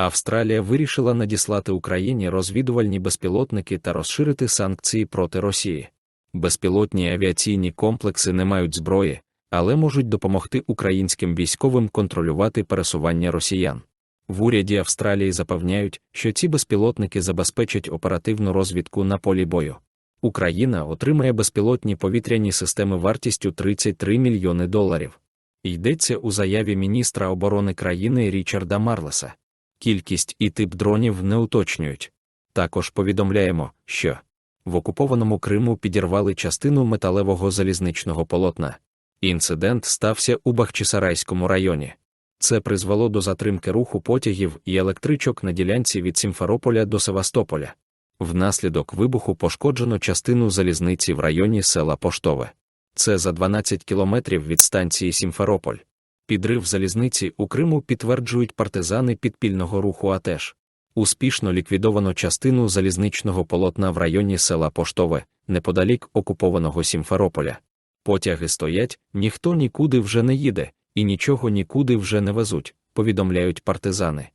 Австралія вирішила надіслати Україні розвідувальні безпілотники та розширити санкції проти Росії. Безпілотні авіаційні комплекси не мають зброї, але можуть допомогти українським військовим контролювати пересування росіян. В уряді Австралії запевняють, що ці безпілотники забезпечать оперативну розвідку на полі бою. Україна отримає безпілотні повітряні системи вартістю 33 мільйони доларів. Йдеться у заяві міністра оборони країни Річарда Марлеса. Кількість і тип дронів не уточнюють. Також повідомляємо, що в окупованому Криму підірвали частину металевого залізничного полотна. Інцидент стався у Бахчисарайському районі. Це призвело до затримки руху потягів і електричок на ділянці від Сімферополя до Севастополя. Внаслідок вибуху пошкоджено частину залізниці в районі села Поштове. Це за 12 кілометрів від станції Сімферополь. Підрив залізниці у Криму підтверджують партизани підпільного руху АТЕШ. Успішно ліквідовано частину залізничного полотна в районі села Поштове, неподалік окупованого Сімферополя. Потяги стоять, ніхто нікуди вже не їде, і нічого нікуди вже не везуть, повідомляють партизани.